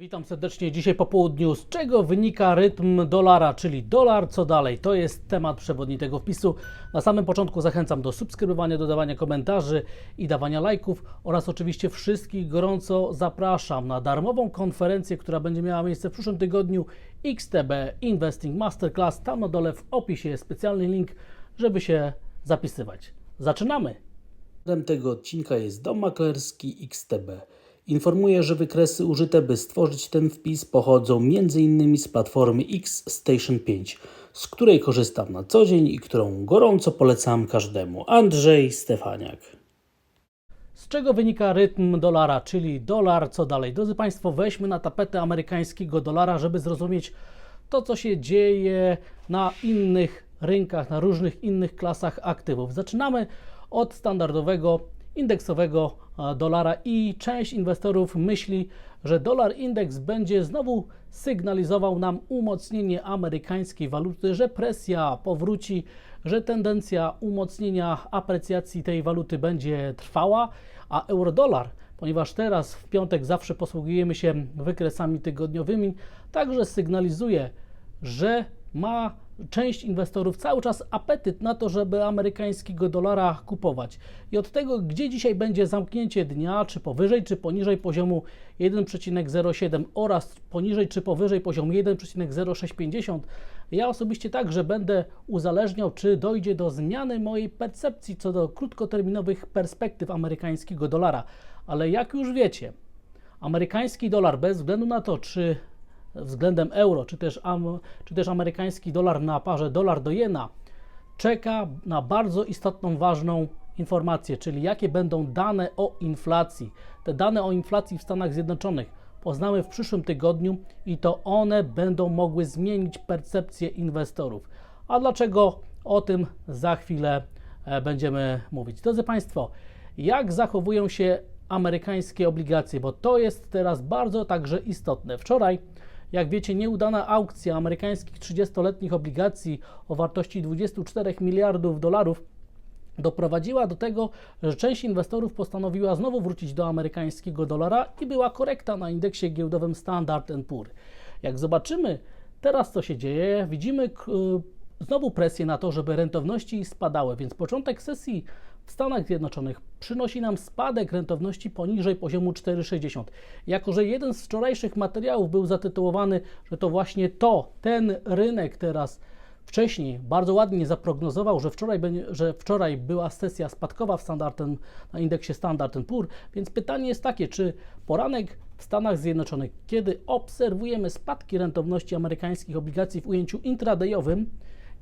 Witam serdecznie dzisiaj po południu. Z czego wynika rytm dolara, czyli dolar co dalej? To jest temat przewodni tego wpisu. Na samym początku zachęcam do subskrybowania, dodawania komentarzy i dawania lajków oraz oczywiście wszystkich gorąco zapraszam na darmową konferencję, która będzie miała miejsce w przyszłym tygodniu XTB Investing Masterclass. Tam na dole w opisie jest specjalny link, żeby się zapisywać. Zaczynamy! Celem tego odcinka jest dom maklerski XTB. Informuję, że wykresy użyte, by stworzyć ten wpis, pochodzą m.in. z platformy X Station 5, z której korzystam na co dzień i którą gorąco polecam każdemu. Andrzej Stefaniak. Z czego wynika rytm dolara, czyli dolar co dalej? Drodzy Państwo, weźmy na tapetę amerykańskiego dolara, żeby zrozumieć to, co się dzieje na innych rynkach, na różnych innych klasach aktywów. Zaczynamy od standardowego indeksowego dolara. I część inwestorów myśli, że dolar indeks będzie znowu sygnalizował nam umocnienie amerykańskiej waluty, że presja powróci, że tendencja umocnienia aprecjacji tej waluty będzie trwała, a euro-dolar, ponieważ teraz w piątek zawsze posługujemy się wykresami tygodniowymi, także sygnalizuje, że ma część inwestorów cały czas apetyt na to, żeby amerykańskiego dolara kupować. I od tego, gdzie dzisiaj będzie zamknięcie dnia, czy powyżej, czy poniżej poziomu 1,07 oraz poniżej, czy powyżej poziomu 1,0650, ja osobiście także będę uzależniał, czy dojdzie do zmiany mojej percepcji co do krótkoterminowych perspektyw amerykańskiego dolara. Ale jak już wiecie, amerykański dolar bez względu na to, czy względem euro, czy też, am, czy też amerykański dolar na parze dolar do jena, czeka na bardzo istotną, ważną informację, czyli jakie będą dane o inflacji. Te dane o inflacji w Stanach Zjednoczonych poznamy w przyszłym tygodniu i to one będą mogły zmienić percepcję inwestorów. A dlaczego? O tym za chwilę e, będziemy mówić. Drodzy Państwo, jak zachowują się amerykańskie obligacje, bo to jest teraz bardzo także istotne. Wczoraj jak wiecie, nieudana aukcja amerykańskich 30-letnich obligacji o wartości 24 miliardów dolarów doprowadziła do tego, że część inwestorów postanowiła znowu wrócić do amerykańskiego dolara i była korekta na indeksie giełdowym Standard Poor. Jak zobaczymy teraz, co się dzieje, widzimy znowu presję na to, żeby rentowności spadały, więc początek sesji w Stanach Zjednoczonych przynosi nam spadek rentowności poniżej poziomu 4,60. Jako, że jeden z wczorajszych materiałów był zatytułowany, że to właśnie to, ten rynek teraz wcześniej bardzo ładnie zaprognozował, że wczoraj, że wczoraj była sesja spadkowa w standardem, na indeksie Standard Poor, więc pytanie jest takie, czy poranek w Stanach Zjednoczonych, kiedy obserwujemy spadki rentowności amerykańskich obligacji w ujęciu intradayowym,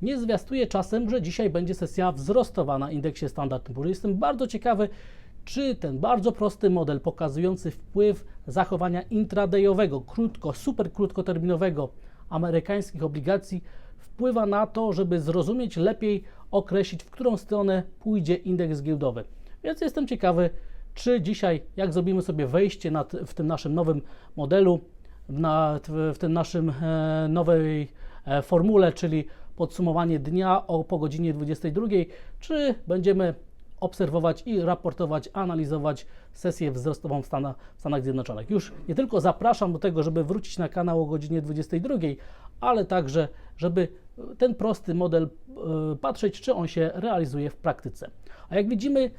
nie zwiastuje czasem, że dzisiaj będzie sesja wzrostowa na indeksie Standard Poor's. Jestem bardzo ciekawy, czy ten bardzo prosty model pokazujący wpływ zachowania intradayowego, krótko, super krótkoterminowego amerykańskich obligacji wpływa na to, żeby zrozumieć lepiej, określić, w którą stronę pójdzie indeks giełdowy. Więc jestem ciekawy, czy dzisiaj, jak zrobimy sobie wejście w tym naszym nowym modelu, w tym naszym e, nowej e, formule, czyli podsumowanie dnia o, po godzinie 22, czy będziemy obserwować i raportować, analizować sesję wzrostową w Stanach, w Stanach Zjednoczonych. Już nie tylko zapraszam do tego, żeby wrócić na kanał o godzinie 22, ale także, żeby ten prosty model y, patrzeć, czy on się realizuje w praktyce. A jak widzimy,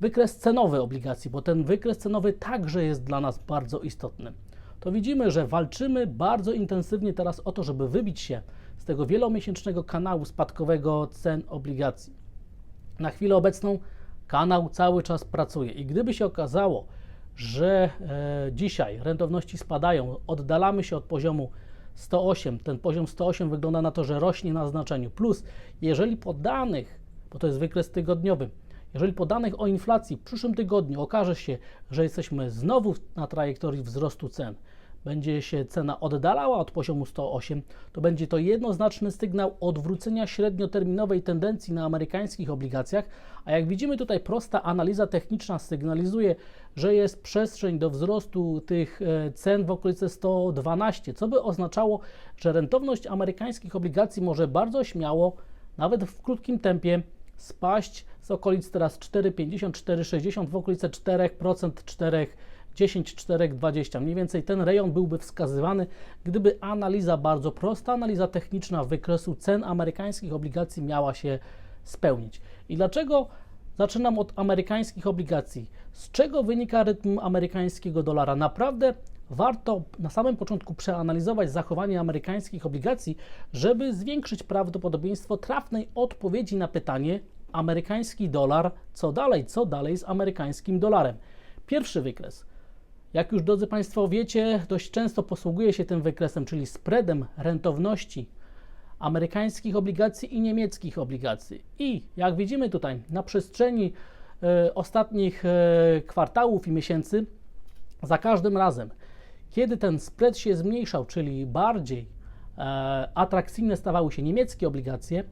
wykres cenowy obligacji, bo ten wykres cenowy także jest dla nas bardzo istotny. To widzimy, że walczymy bardzo intensywnie teraz o to, żeby wybić się z tego wielomiesięcznego kanału spadkowego cen obligacji. Na chwilę obecną kanał cały czas pracuje i gdyby się okazało, że e, dzisiaj rentowności spadają, oddalamy się od poziomu 108, ten poziom 108 wygląda na to, że rośnie na znaczeniu. Plus, jeżeli po danych, bo to jest wykres tygodniowy, jeżeli po danych o inflacji w przyszłym tygodniu okaże się, że jesteśmy znowu na trajektorii wzrostu cen, będzie się cena oddalała od poziomu 108, to będzie to jednoznaczny sygnał odwrócenia średnioterminowej tendencji na amerykańskich obligacjach, a jak widzimy tutaj prosta analiza techniczna sygnalizuje, że jest przestrzeń do wzrostu tych e, cen w okolicy 112, co by oznaczało, że rentowność amerykańskich obligacji może bardzo śmiało, nawet w krótkim tempie, spaść z okolic teraz 4,50, 4,60 w okolice 4%, 4 10, 4, 20. Mniej więcej ten rejon byłby wskazywany, gdyby analiza bardzo prosta, analiza techniczna wykresu cen amerykańskich obligacji miała się spełnić. I dlaczego zaczynam od amerykańskich obligacji? Z czego wynika rytm amerykańskiego dolara? Naprawdę warto na samym początku przeanalizować zachowanie amerykańskich obligacji, żeby zwiększyć prawdopodobieństwo trafnej odpowiedzi na pytanie amerykański dolar, co dalej, co dalej z amerykańskim dolarem. Pierwszy wykres. Jak już drodzy Państwo wiecie, dość często posługuje się tym wykresem, czyli spreadem rentowności amerykańskich obligacji i niemieckich obligacji. I jak widzimy tutaj, na przestrzeni e, ostatnich e, kwartałów i miesięcy, za każdym razem, kiedy ten spread się zmniejszał, czyli bardziej e, atrakcyjne stawały się niemieckie obligacje,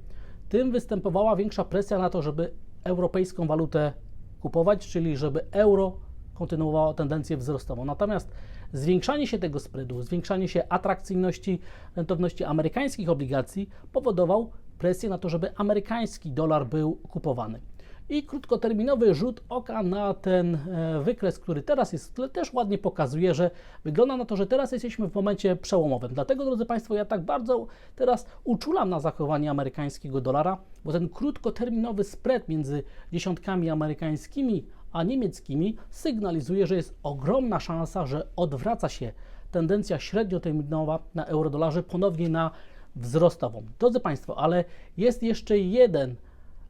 tym występowała większa presja na to, żeby europejską walutę kupować, czyli żeby euro kontynuowało tendencję wzrostową. Natomiast zwiększanie się tego spreadu, zwiększanie się atrakcyjności rentowności amerykańskich obligacji powodował presję na to, żeby amerykański dolar był kupowany. I krótkoterminowy rzut oka na ten e, wykres, który teraz jest w też ładnie pokazuje, że wygląda na to, że teraz jesteśmy w momencie przełomowym. Dlatego, drodzy Państwo, ja tak bardzo teraz uczulam na zachowanie amerykańskiego dolara, bo ten krótkoterminowy spread między dziesiątkami amerykańskimi a niemieckimi sygnalizuje, że jest ogromna szansa, że odwraca się tendencja średnioterminowa na eurodolarze ponownie na wzrostową. Drodzy Państwo, ale jest jeszcze jeden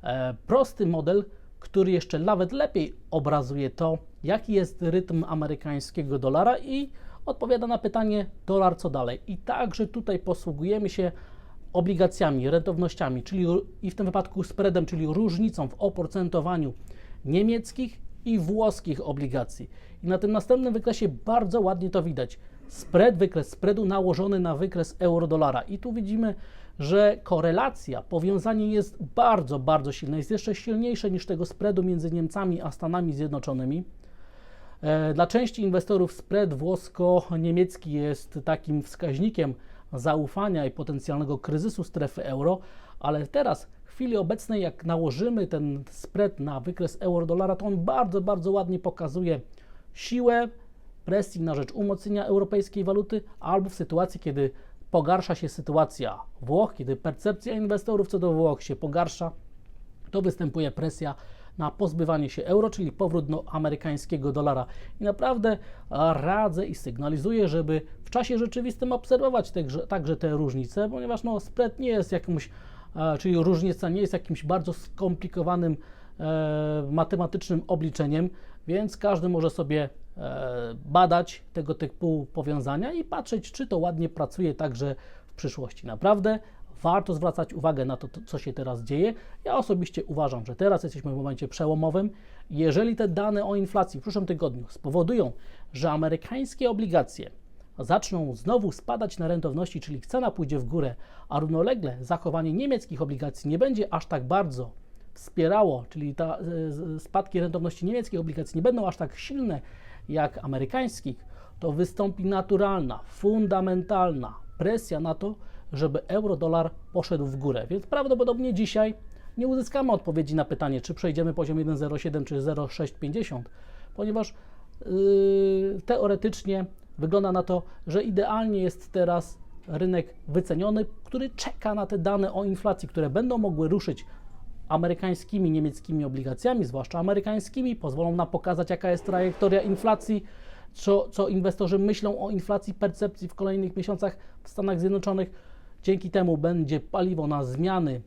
e, prosty model, który jeszcze nawet lepiej obrazuje to, jaki jest rytm amerykańskiego dolara i odpowiada na pytanie dolar co dalej. I także tutaj posługujemy się obligacjami, rentownościami, czyli i w tym wypadku spreadem, czyli różnicą w oprocentowaniu niemieckich i włoskich obligacji. I na tym następnym wykresie bardzo ładnie to widać. Spread, wykres spreadu nałożony na wykres euro-dolara. I tu widzimy, że korelacja, powiązanie jest bardzo, bardzo silne. Jest jeszcze silniejsze niż tego spreadu między Niemcami a Stanami Zjednoczonymi. E, dla części inwestorów spread włosko-niemiecki jest takim wskaźnikiem zaufania i potencjalnego kryzysu strefy euro, ale teraz chwili obecnej, jak nałożymy ten spread na wykres euro-dolara, to on bardzo, bardzo ładnie pokazuje siłę presji na rzecz umocnienia europejskiej waluty, albo w sytuacji, kiedy pogarsza się sytuacja Włoch, kiedy percepcja inwestorów co do Włoch się pogarsza, to występuje presja na pozbywanie się euro, czyli powrót do amerykańskiego dolara. I naprawdę radzę i sygnalizuję, żeby w czasie rzeczywistym obserwować także, także te różnice, ponieważ no, spread nie jest jakimś czyli różnica nie jest jakimś bardzo skomplikowanym e, matematycznym obliczeniem, więc każdy może sobie e, badać tego typu powiązania i patrzeć, czy to ładnie pracuje także w przyszłości. Naprawdę warto zwracać uwagę na to, co się teraz dzieje. Ja osobiście uważam, że teraz jesteśmy w momencie przełomowym. Jeżeli te dane o inflacji w przyszłym tygodniu spowodują, że amerykańskie obligacje zaczną znowu spadać na rentowności, czyli cena pójdzie w górę, a równolegle zachowanie niemieckich obligacji nie będzie aż tak bardzo wspierało, czyli ta, e, spadki rentowności niemieckich obligacji nie będą aż tak silne jak amerykańskich, to wystąpi naturalna, fundamentalna presja na to, żeby euro-dolar poszedł w górę. Więc prawdopodobnie dzisiaj nie uzyskamy odpowiedzi na pytanie, czy przejdziemy poziom 1,07 czy 0,650, ponieważ yy, teoretycznie Wygląda na to, że idealnie jest teraz rynek wyceniony, który czeka na te dane o inflacji, które będą mogły ruszyć amerykańskimi, niemieckimi obligacjami, zwłaszcza amerykańskimi, pozwolą nam pokazać, jaka jest trajektoria inflacji, co, co inwestorzy myślą o inflacji, percepcji w kolejnych miesiącach w Stanach Zjednoczonych. Dzięki temu będzie paliwo na zmiany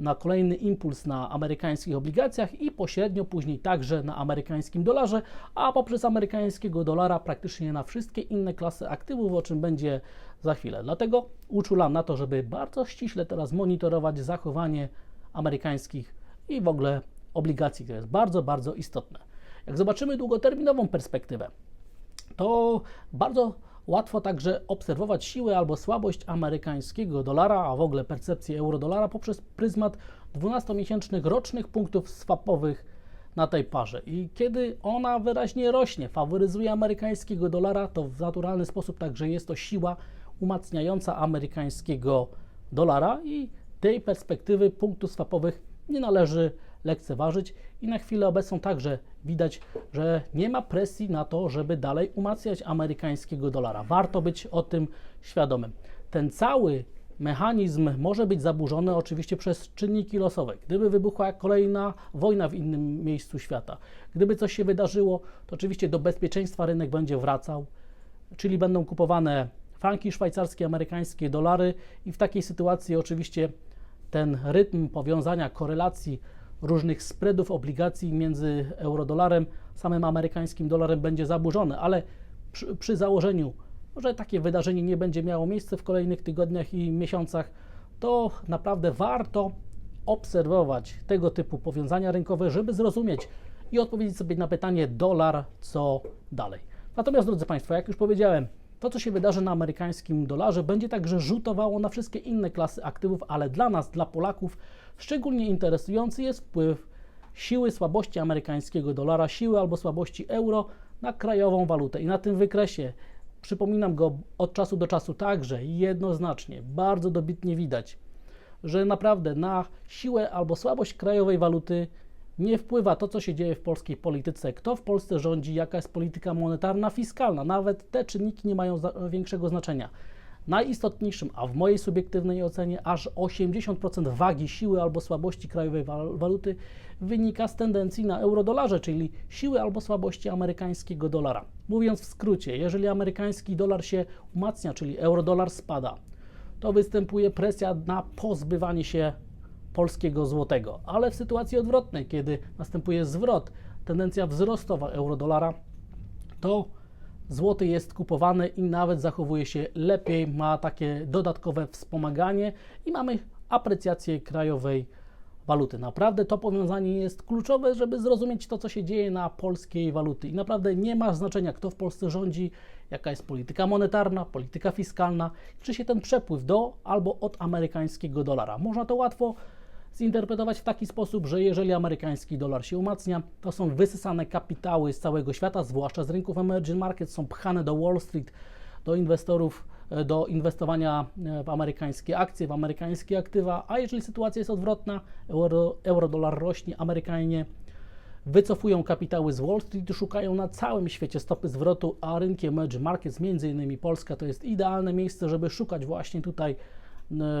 na kolejny impuls na amerykańskich obligacjach i pośrednio później także na amerykańskim dolarze, a poprzez amerykańskiego dolara praktycznie na wszystkie inne klasy aktywów, o czym będzie za chwilę. Dlatego uczulam na to, żeby bardzo ściśle teraz monitorować zachowanie amerykańskich i w ogóle obligacji, to jest bardzo, bardzo istotne. Jak zobaczymy długoterminową perspektywę, to bardzo Łatwo także obserwować siłę albo słabość amerykańskiego dolara, a w ogóle percepcję euro-dolara poprzez pryzmat 12-miesięcznych rocznych punktów swapowych na tej parze. I kiedy ona wyraźnie rośnie, faworyzuje amerykańskiego dolara, to w naturalny sposób także jest to siła umacniająca amerykańskiego dolara i tej perspektywy punktów swapowych nie należy lekceważyć i na chwilę obecną także widać, że nie ma presji na to, żeby dalej umacniać amerykańskiego dolara. Warto być o tym świadomym. Ten cały mechanizm może być zaburzony oczywiście przez czynniki losowe. Gdyby wybuchła kolejna wojna w innym miejscu świata, gdyby coś się wydarzyło, to oczywiście do bezpieczeństwa rynek będzie wracał, czyli będą kupowane franki szwajcarskie, amerykańskie, dolary i w takiej sytuacji oczywiście ten rytm powiązania, korelacji różnych spreadów obligacji między eurodolarem, samym amerykańskim dolarem będzie zaburzony, ale przy, przy założeniu, że takie wydarzenie nie będzie miało miejsca w kolejnych tygodniach i miesiącach, to naprawdę warto obserwować tego typu powiązania rynkowe, żeby zrozumieć i odpowiedzieć sobie na pytanie dolar, co dalej. Natomiast, drodzy Państwo, jak już powiedziałem, to, co się wydarzy na amerykańskim dolarze, będzie także rzutowało na wszystkie inne klasy aktywów, ale dla nas, dla Polaków, szczególnie interesujący jest wpływ siły słabości amerykańskiego dolara, siły albo słabości euro na krajową walutę. I na tym wykresie, przypominam go od czasu do czasu także jednoznacznie, bardzo dobitnie widać, że naprawdę na siłę albo słabość krajowej waluty nie wpływa to, co się dzieje w polskiej polityce, kto w Polsce rządzi, jaka jest polityka monetarna, fiskalna. Nawet te czynniki nie mają większego znaczenia. Najistotniejszym, a w mojej subiektywnej ocenie aż 80% wagi siły albo słabości krajowej wal waluty wynika z tendencji na eurodolarze, czyli siły albo słabości amerykańskiego dolara. Mówiąc w skrócie, jeżeli amerykański dolar się umacnia, czyli eurodolar spada, to występuje presja na pozbywanie się polskiego złotego. Ale w sytuacji odwrotnej, kiedy następuje zwrot, tendencja wzrostowa eurodolara, to złoty jest kupowany i nawet zachowuje się lepiej, ma takie dodatkowe wspomaganie i mamy aprecjację krajowej waluty. Naprawdę to powiązanie jest kluczowe, żeby zrozumieć to, co się dzieje na polskiej waluty. I naprawdę nie ma znaczenia, kto w Polsce rządzi, jaka jest polityka monetarna, polityka fiskalna, czy się ten przepływ do albo od amerykańskiego dolara. Można to łatwo zinterpretować w taki sposób, że jeżeli amerykański dolar się umacnia, to są wysysane kapitały z całego świata, zwłaszcza z rynków emerging market, są pchane do Wall Street, do inwestorów, e, do inwestowania e, w amerykańskie akcje, w amerykańskie aktywa, a jeżeli sytuacja jest odwrotna, euro, euro-dolar rośnie, Amerykanie wycofują kapitały z Wall Street, szukają na całym świecie stopy zwrotu, a rynki emerging markets, między innymi Polska, to jest idealne miejsce, żeby szukać właśnie tutaj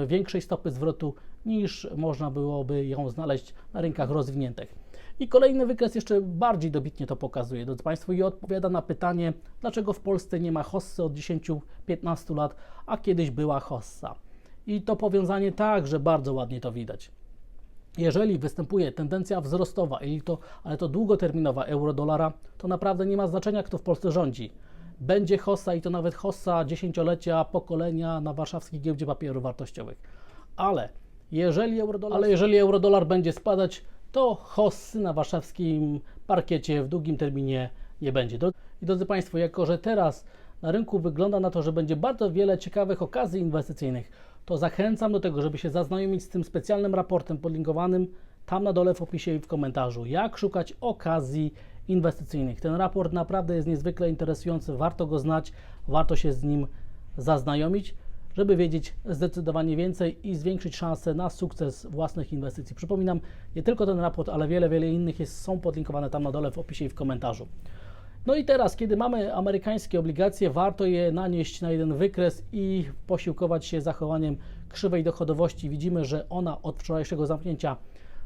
większej stopy zwrotu niż można byłoby ją znaleźć na rynkach rozwiniętych. I kolejny wykres jeszcze bardziej dobitnie to pokazuje, drodzy Państwo, i odpowiada na pytanie, dlaczego w Polsce nie ma hossy od 10-15 lat, a kiedyś była hossa. I to powiązanie także bardzo ładnie to widać. Jeżeli występuje tendencja wzrostowa, to, ale to długoterminowa euro-dolara, to naprawdę nie ma znaczenia, kto w Polsce rządzi. Będzie hossa i to nawet hossa dziesięciolecia, pokolenia na warszawskiej giełdzie papierów wartościowych. Ale jeżeli eurodolar, ale jeżeli eurodolar będzie spadać, to hossy na warszawskim parkiecie w długim terminie nie będzie. I drodzy Państwo, jako że teraz na rynku wygląda na to, że będzie bardzo wiele ciekawych okazji inwestycyjnych, to zachęcam do tego, żeby się zaznajomić z tym specjalnym raportem podlinkowanym tam na dole w opisie i w komentarzu, jak szukać okazji inwestycyjnych. Ten raport naprawdę jest niezwykle interesujący, warto go znać, warto się z nim zaznajomić żeby wiedzieć zdecydowanie więcej i zwiększyć szanse na sukces własnych inwestycji. Przypominam, nie tylko ten raport, ale wiele, wiele innych jest, są podlinkowane tam na dole w opisie i w komentarzu. No i teraz, kiedy mamy amerykańskie obligacje, warto je nanieść na jeden wykres i posiłkować się zachowaniem krzywej dochodowości. Widzimy, że ona od wczorajszego zamknięcia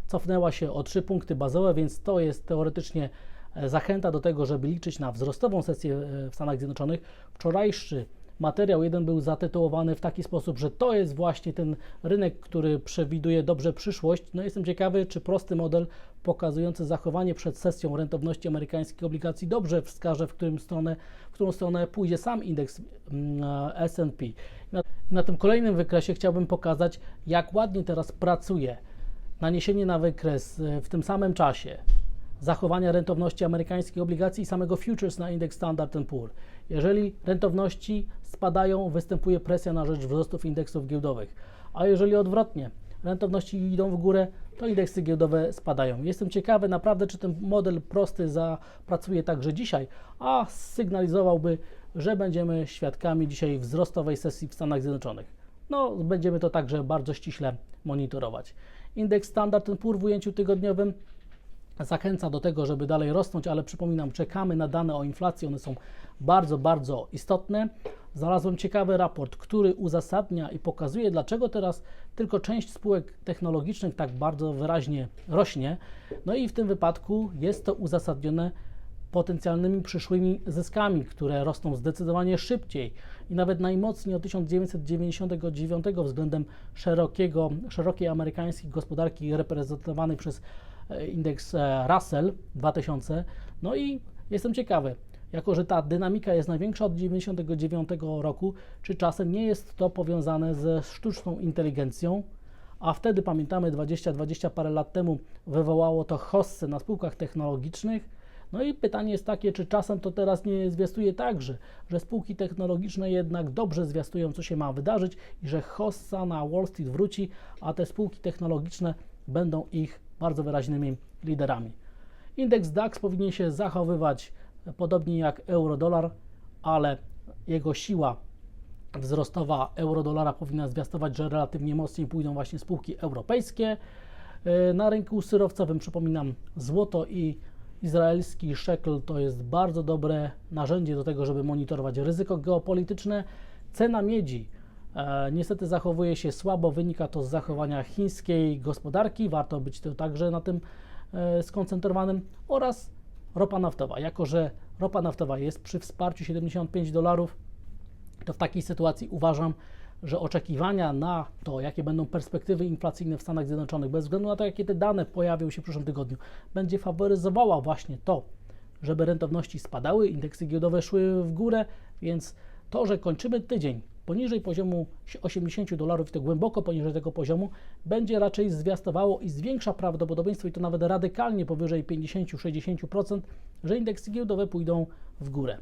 cofnęła się o 3 punkty bazowe, więc to jest teoretycznie zachęta do tego, żeby liczyć na wzrostową sesję e, w Stanach Zjednoczonych. Wczorajszy materiał jeden był zatytułowany w taki sposób, że to jest właśnie ten rynek, który przewiduje dobrze przyszłość. No jestem ciekawy, czy prosty model pokazujący zachowanie przed sesją rentowności amerykańskich obligacji dobrze wskaże, w, którym stronę, w którą stronę pójdzie sam indeks mm, S&P. Na, na tym kolejnym wykresie chciałbym pokazać, jak ładnie teraz pracuje naniesienie na wykres e, w tym samym czasie zachowania rentowności amerykańskich obligacji i samego futures na indeks Standard Poor. Jeżeli rentowności spadają, występuje presja na rzecz wzrostów indeksów giełdowych, a jeżeli odwrotnie, rentowności idą w górę, to indeksy giełdowe spadają. Jestem ciekawy naprawdę, czy ten model prosty zapracuje także dzisiaj, a sygnalizowałby, że będziemy świadkami dzisiaj wzrostowej sesji w Stanach Zjednoczonych. No, będziemy to także bardzo ściśle monitorować. Indeks Standard Poor's w ujęciu tygodniowym zachęca do tego, żeby dalej rosnąć, ale przypominam, czekamy na dane o inflacji, one są bardzo, bardzo istotne. Znalazłem ciekawy raport, który uzasadnia i pokazuje, dlaczego teraz tylko część spółek technologicznych tak bardzo wyraźnie rośnie. No i w tym wypadku jest to uzasadnione potencjalnymi przyszłymi zyskami, które rosną zdecydowanie szybciej i nawet najmocniej od 1999 względem szerokiego, szerokiej amerykańskiej gospodarki reprezentowanej przez indeks e, Russell 2000. No i jestem ciekawy, jako że ta dynamika jest największa od 1999 roku, czy czasem nie jest to powiązane ze sztuczną inteligencją, a wtedy pamiętamy 20-20 parę lat temu wywołało to hossę na spółkach technologicznych. No i pytanie jest takie, czy czasem to teraz nie zwiastuje także, że spółki technologiczne jednak dobrze zwiastują, co się ma wydarzyć i że hossa na Wall Street wróci, a te spółki technologiczne będą ich bardzo wyraźnymi liderami. Indeks DAX powinien się zachowywać podobnie jak euro-dolar, ale jego siła wzrostowa euro-dolara powinna zwiastować, że relatywnie mocniej pójdą właśnie spółki europejskie. Na rynku surowcowym przypominam złoto i izraelski shekel to jest bardzo dobre narzędzie do tego, żeby monitorować ryzyko geopolityczne. Cena miedzi niestety zachowuje się słabo, wynika to z zachowania chińskiej gospodarki, warto być to także na tym e, skoncentrowanym. Oraz ropa naftowa. Jako, że ropa naftowa jest przy wsparciu 75 dolarów, to w takiej sytuacji uważam, że oczekiwania na to, jakie będą perspektywy inflacyjne w Stanach Zjednoczonych, bez względu na to, jakie te dane pojawią się w przyszłym tygodniu, będzie faworyzowała właśnie to, żeby rentowności spadały, indeksy giełdowe szły w górę, więc to, że kończymy tydzień poniżej poziomu 80 dolarów, to głęboko poniżej tego poziomu, będzie raczej zwiastowało i zwiększa prawdopodobieństwo, i to nawet radykalnie powyżej 50-60%, że indeksy giełdowe pójdą w górę.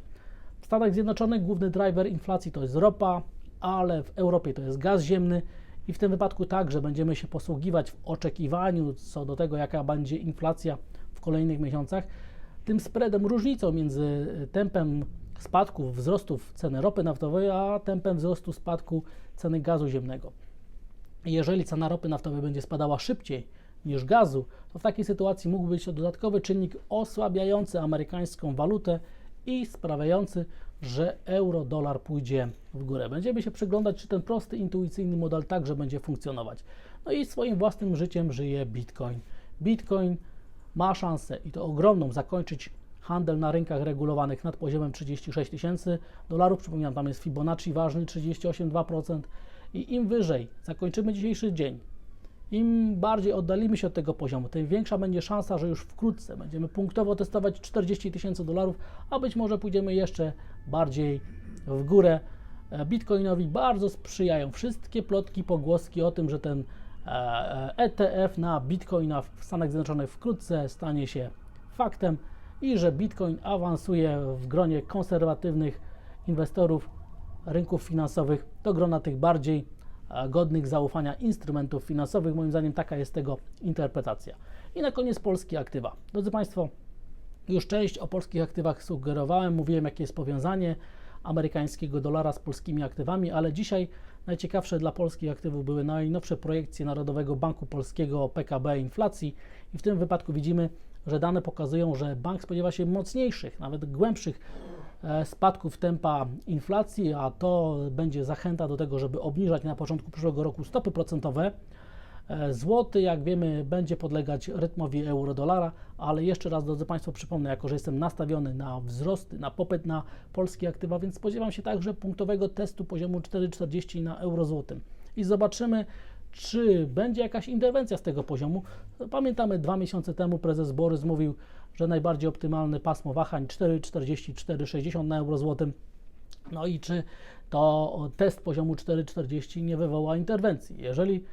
W Stanach Zjednoczonych główny driver inflacji to jest ropa, ale w Europie to jest gaz ziemny i w tym wypadku także będziemy się posługiwać w oczekiwaniu co do tego, jaka będzie inflacja w kolejnych miesiącach, tym spreadem, różnicą między tempem spadku wzrostów ceny ropy naftowej, a tempem wzrostu spadku ceny gazu ziemnego. Jeżeli cena ropy naftowej będzie spadała szybciej niż gazu, to w takiej sytuacji mógł być to dodatkowy czynnik osłabiający amerykańską walutę i sprawiający, że euro-dolar pójdzie w górę. Będziemy się przyglądać, czy ten prosty, intuicyjny model także będzie funkcjonować. No i swoim własnym życiem żyje Bitcoin. Bitcoin ma szansę i to ogromną zakończyć handel na rynkach regulowanych nad poziomem 36 tysięcy dolarów. Przypominam, tam jest Fibonacci ważny 38,2% i im wyżej zakończymy dzisiejszy dzień, im bardziej oddalimy się od tego poziomu, tym większa będzie szansa, że już wkrótce będziemy punktowo testować 40 tysięcy dolarów, a być może pójdziemy jeszcze bardziej w górę. E, Bitcoinowi bardzo sprzyjają wszystkie plotki, pogłoski o tym, że ten ETF na Bitcoina w Stanach Zjednoczonych wkrótce stanie się faktem i że Bitcoin awansuje w gronie konserwatywnych inwestorów rynków finansowych do grona tych bardziej godnych zaufania instrumentów finansowych. Moim zdaniem taka jest tego interpretacja. I na koniec polskie aktywa. Drodzy Państwo, już część o polskich aktywach sugerowałem, mówiłem jakie jest powiązanie amerykańskiego dolara z polskimi aktywami, ale dzisiaj najciekawsze dla polskich aktywów były najnowsze projekcje Narodowego Banku Polskiego PKB inflacji i w tym wypadku widzimy, że dane pokazują, że bank spodziewa się mocniejszych, nawet głębszych e, spadków tempa inflacji, a to będzie zachęta do tego, żeby obniżać na początku przyszłego roku stopy procentowe. E, złoty, jak wiemy, będzie podlegać rytmowi euro-dolara, ale jeszcze raz, drodzy Państwo, przypomnę, jako że jestem nastawiony na wzrosty, na popyt na polskie aktywa, więc spodziewam się także punktowego testu poziomu 4,40 na euro-złotym. I zobaczymy, czy będzie jakaś interwencja z tego poziomu. Pamiętamy, dwa miesiące temu prezes Borys mówił, że najbardziej optymalne pasmo wahań 4,40-4,60 na euro złotym. No i czy to test poziomu 4,40 nie wywoła interwencji? Jeżeli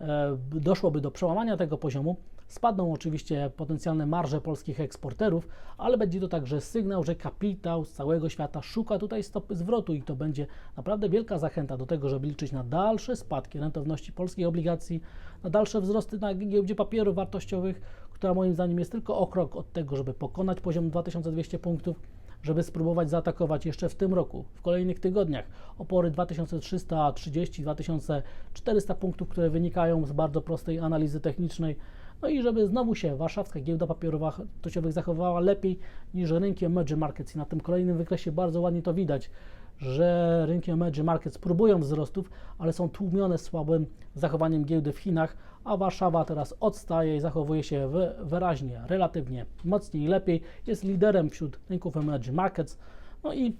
e, doszłoby do przełamania tego poziomu, Spadną oczywiście potencjalne marże polskich eksporterów, ale będzie to także sygnał, że kapitał z całego świata szuka tutaj stopy zwrotu i to będzie naprawdę wielka zachęta do tego, żeby liczyć na dalsze spadki rentowności polskich obligacji, na dalsze wzrosty na giełdzie papierów wartościowych, która moim zdaniem jest tylko o krok od tego, żeby pokonać poziom 2200 punktów, żeby spróbować zaatakować jeszcze w tym roku, w kolejnych tygodniach, opory 2330-2400 punktów, które wynikają z bardzo prostej analizy technicznej. No i żeby znowu się warszawska giełda papierowa wartościowych zachowała lepiej niż rynki emerging markets. I na tym kolejnym wykresie bardzo ładnie to widać, że rynki emerging markets próbują wzrostów, ale są tłumione słabym zachowaniem giełdy w Chinach, a Warszawa teraz odstaje i zachowuje się wy- wyraźnie, relatywnie mocniej i lepiej. Jest liderem wśród rynków emerging markets. No i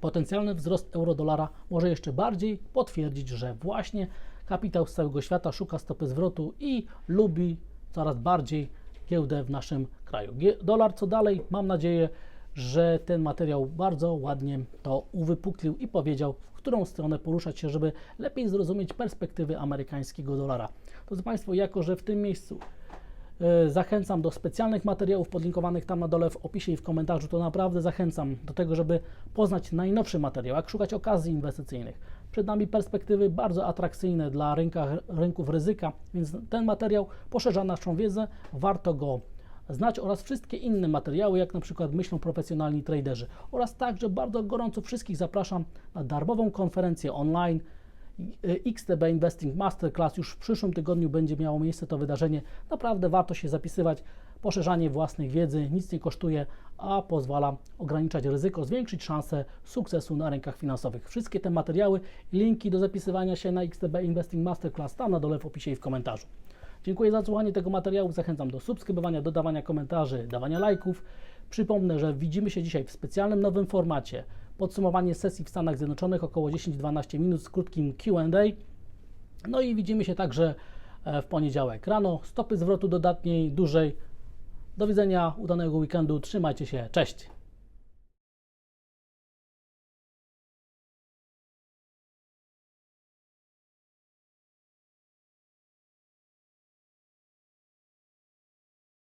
potencjalny wzrost euro-dolara może jeszcze bardziej potwierdzić, że właśnie kapitał z całego świata szuka stopy zwrotu i lubi coraz bardziej giełdę w naszym kraju. Dolar co dalej? Mam nadzieję, że ten materiał bardzo ładnie to uwypuklił i powiedział, w którą stronę poruszać się, żeby lepiej zrozumieć perspektywy amerykańskiego dolara. Drodzy Państwo, jako że w tym miejscu Zachęcam do specjalnych materiałów podlinkowanych tam na dole w opisie i w komentarzu. To naprawdę zachęcam do tego, żeby poznać najnowszy materiał, jak szukać okazji inwestycyjnych. Przed nami perspektywy bardzo atrakcyjne dla rynka, rynków ryzyka, więc ten materiał poszerza naszą wiedzę, warto go znać oraz wszystkie inne materiały, jak na przykład myślą profesjonalni traderzy. Oraz także bardzo gorąco wszystkich zapraszam na darmową konferencję online XTB Investing Masterclass już w przyszłym tygodniu będzie miało miejsce to wydarzenie. Naprawdę warto się zapisywać. Poszerzanie własnej wiedzy nic nie kosztuje, a pozwala ograniczać ryzyko, zwiększyć szanse sukcesu na rynkach finansowych. Wszystkie te materiały i linki do zapisywania się na XTB Investing Masterclass tam na dole w opisie i w komentarzu. Dziękuję za słuchanie tego materiału. Zachęcam do subskrybowania, dodawania komentarzy, dawania lajków. Przypomnę, że widzimy się dzisiaj w specjalnym nowym formacie. Podsumowanie sesji w Stanach Zjednoczonych około 10-12 minut z krótkim QA. No i widzimy się także e, w poniedziałek rano. Stopy zwrotu dodatniej, dłużej. Do widzenia, udanego weekendu. Trzymajcie się. Cześć.